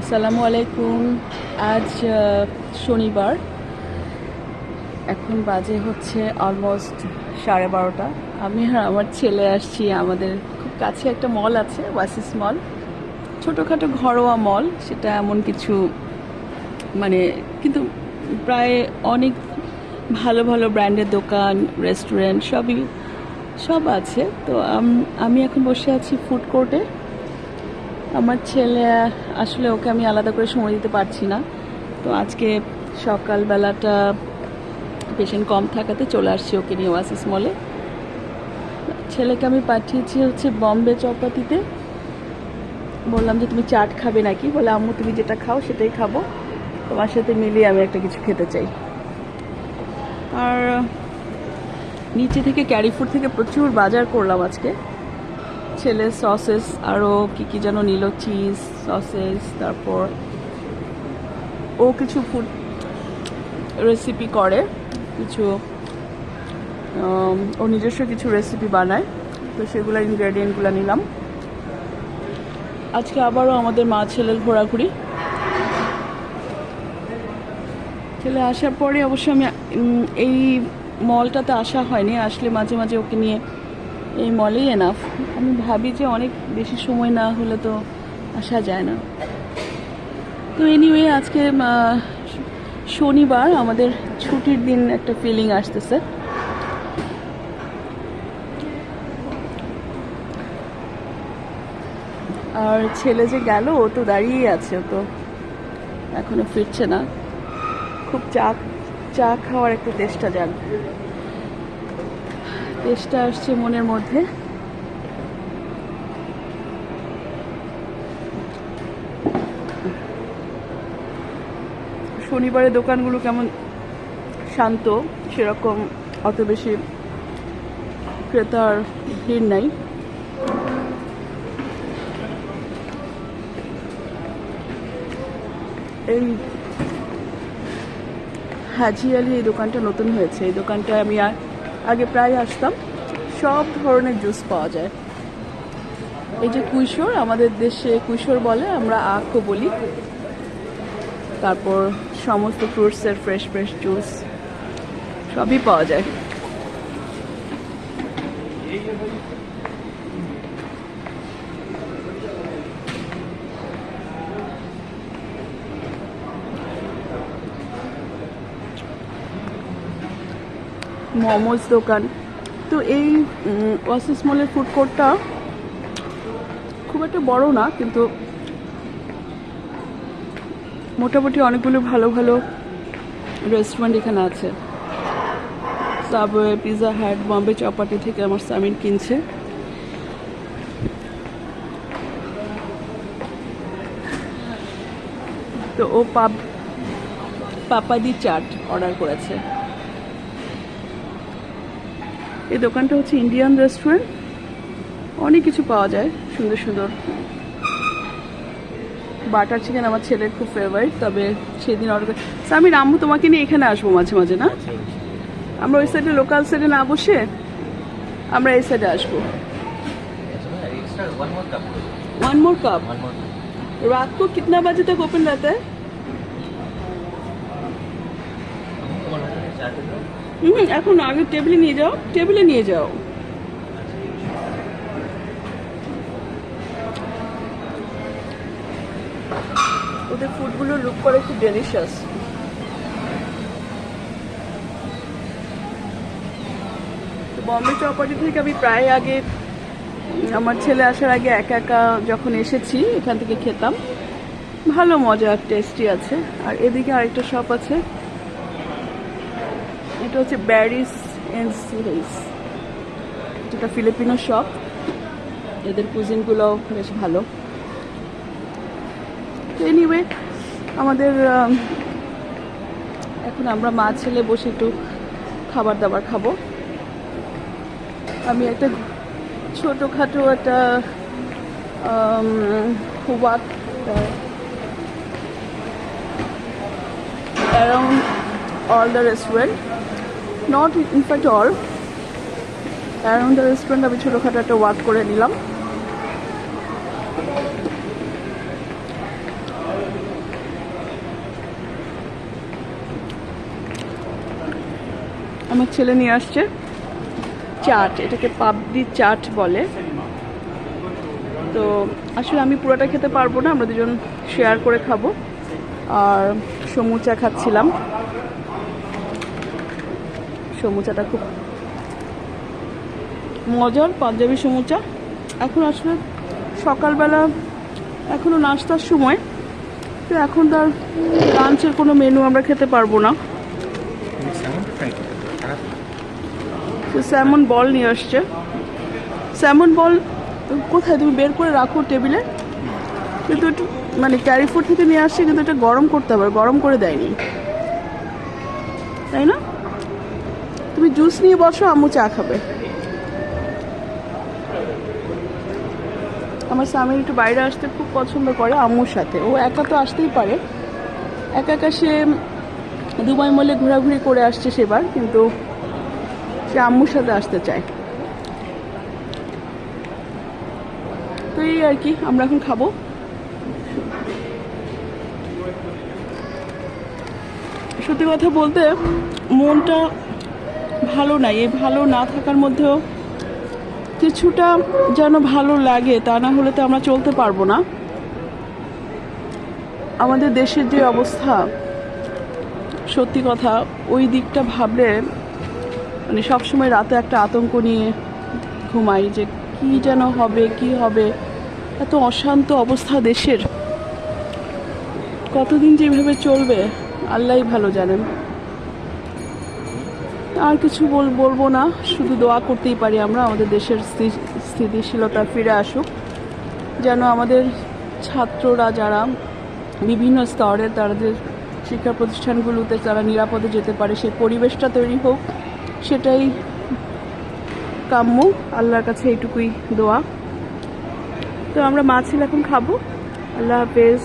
আসসালামু আলাইকুম। আজ শনিবার। এখন বাজে হচ্ছে অলমোস্ট সাড়ে বারোটা। আমি আর আমার ছেলে আসছি আমাদের খুব কাছে একটা মল আছে ওয়াসিস মল ছোটোখাটো ঘরোয়া মল সেটা এমন কিছু মানে কিন্তু প্রায় অনেক ভালো ভালো ব্র্যান্ডের দোকান রেস্টুরেন্ট সবই, সব আছে। তো আমি এখন বসে আছি ফুড কোর্টে আমার ছেলে, আসলে ওকে আমি আলাদা করে সময় দিতে পারছি না। তো আজকে সকালবেলাটা পেশেন্ট কম থাকাতে চলে আসছি ওকে নিয়ে ওয়াসিস মলে ছেলেকে আমি পাঠিয়েছি হচ্ছে বম্বে চপাতিতে বললাম যে, তুমি চাট খাবে নাকি? বলে, আম্মু, তুমি যেটা খাও সেটাই খাব। তোমার সাথে মিলিয়ে আমি একটা কিছু খেতে চাই। আর, নিচে থেকে ক্যারি ফুড থেকে প্রচুর বাজার করলাম আজকে। ছেলে সসেস আরও কি কি যেন নিল চিজ সসেস তারপর ও কিছু ফুড রেসিপি করে, কিছু ও নিজস্ব কিছু রেসিপি বানায়, তো সেগুলো ইনগ্রেডিয়েন্টগুলো নিলাম। আজকে আবারও আমাদের মা ছেলের ঘোরাঘুরি। ছেলে আসার পরে অবশ্য আমি এই মলটাতে আসা হয়নি, আসলে মাঝে মাঝে ওকে নিয়ে এই মলেই এনাফ আমি ভাবি যে অনেক বেশি সময় না হলে তো আসা যায় না। তো এনিওয়ে আজকে শনিবার আমাদের ছুটির দিন একটা ফিলিং আসতেছে। আর ছেলে যে গেল, ও তো দাঁড়িয়েই আছে, ও তো এখনও ফিরছে না। খুব চা চা খাওয়ার একটা চেষ্টা যান চেষ্টা আসছে মনের মধ্যে। শনিবারের দোকানগুলো কেমন শান্ত, সেরকম অত বেশি ক্রেতার ভিড় নাই। এই হাজি আলি এই দোকানটা নতুন হয়েছে। এই দোকানটায় আমি আ- আগে প্রায় আসতাম। সব ধরনের জুস পাওয়া যায়। এই যে কুইশোর, আমাদের দেশে কুইশোর বলে, আমরা আখও বলি। তারপর সমস্ত ফ্রুটসের ফ্রেশ ফ্রেশ জুস সবই পাওয়া যায়। মোমোজ দোকান। তো এই ওয়াসিস মলের ফুড কোর্টটা খুব একটা বড় না, কিন্তু মোটামুটি অনেকগুলো ভালো ভালো রেস্টুরেন্ট এখানে আছে। Subway Pizza Hut Bombay Chowpatty থেকে আমার সামিন কিনছে। তো ও পাপ পাপাদি চাট অর্ডার করেছে। এই দোকানটা হচ্ছে ইন্ডিয়ান রেস্টুরেন্ট অনেক কিছু পাওয়া যায় সুন্দর সুন্দর বাটার চিকেন আমার ছেলের খুব ফেভারিট তবে সেদিন অর্ডার আমি রাম্মু তোমাকে নিয়ে এখানে আসবো মাঝে মাঝে না আমরা ওই সাইডে লোকাল সাইডে না বসে আমরা এই সাইডে আসবো extra one more cup one more cup one more रात को कितना बजे तक ओपन रहता है चार হুম, এখন আগে টেবিলে নিয়ে যাও, টেবিলে নিয়ে যাও। ওদের ফুডগুলো লুক করে খুব ডেলিশিয়াস বম্বে চপাটি থেকে আমি প্রায় আগে, আমার ছেলে আসার আগে একা একা যখন এসেছি, এখান থেকে খেতাম। ভালো মজা টেস্টি আছে। আর এদিকে আরেকটা শপ আছে। এটা হচ্ছে ব্যারিস এন্ড সিরিজ যেটা ফিলিপিনো শপ এদের কুজিনগুলো বেশ ভালো। এনিওয়ে আমাদের এখন আমরা মা ছেলে বসে একটু খাবার দাবার খাব। আমি একটা ছোটোখাটো একটা walk around all the restaurant not in fact all. Around the restaurant আমি ছোটোখাটো একটা ওয়াক করে নিলাম। আমার ছেলে নিয়ে আসছে। চাট, এটাকে পাবদি চাট বলে। তো আসলে আমি পুরোটা খেতে পারব না, আমরা দুজন শেয়ার করে খাব। আর সমুচা খাচ্ছিলাম। সমুচাটা খুব মজার পাঞ্জাবি সমুচা। এখন আসলে সকালবেলা এখনও নাস্তার সময়, তো এখন তার লাঞ্চের কোনো মেনু আমরা খেতে পারব না। স্যামন বল নিয়ে আসছে। স্যামন বল কোথায়? তুমি বের করে রাখো টেবিলে। কিন্তু একটু মানে ক্যারিফোর থেকে নিয়ে আসছে, কিন্তু এটা গরম করতে হবে, গরম করে দেয়নি। তাই না? তুমি জুস নিয়ে বসো, আম্মু চা খাবে। আমার স্বামী একটু বাইরে আসতে খুব পছন্দ করে আম্মুর সাথে। ও একা তো আসতেই পারে। একা একা সে দুবাই মলে ঘোরাঘুরি করে আসছে সেবার, কিন্তু সে আম্মুর সাথে আসতে চায়। তো এই আর কি, আমরা এখন খাব। সত্যি কথা বলতে মনটা ভালো নাই এই ভালো না থাকার মধ্যেও কিছুটা যেন ভালো লাগে, তা না হলে তো আমরা চলতে পারব না। আমাদের দেশের যে অবস্থা, সত্যি কথা, ওই দিকটা ভাবলে মানে সবসময় রাতে একটা আতঙ্ক নিয়ে ঘুমাই যে কি যেন হবে, কি হবে। এত অশান্ত অবস্থা দেশের। কতদিন যেভাবে চলবে, আল্লাহই ভালো জানেন। আর কিছু বল বলব না, শুধু দোয়া করতেই পারি আমরা, আমাদের দেশের স্থিতিশীলতা ফিরে আসুক। যেন আমাদের ছাত্ররা যারা বিভিন্ন স্তরের তাদের শিক্ষা প্রতিষ্ঠানগুলোতে তারা নিরাপদে যেতে পারে, সেই পরিবেশটা তৈরি হোক, সেটাই কাম্য। আল্লাহর কাছে এইটুকুই দোয়া। তো আমরা মাছ এখন খাব। আল্লাহ হাফেজ।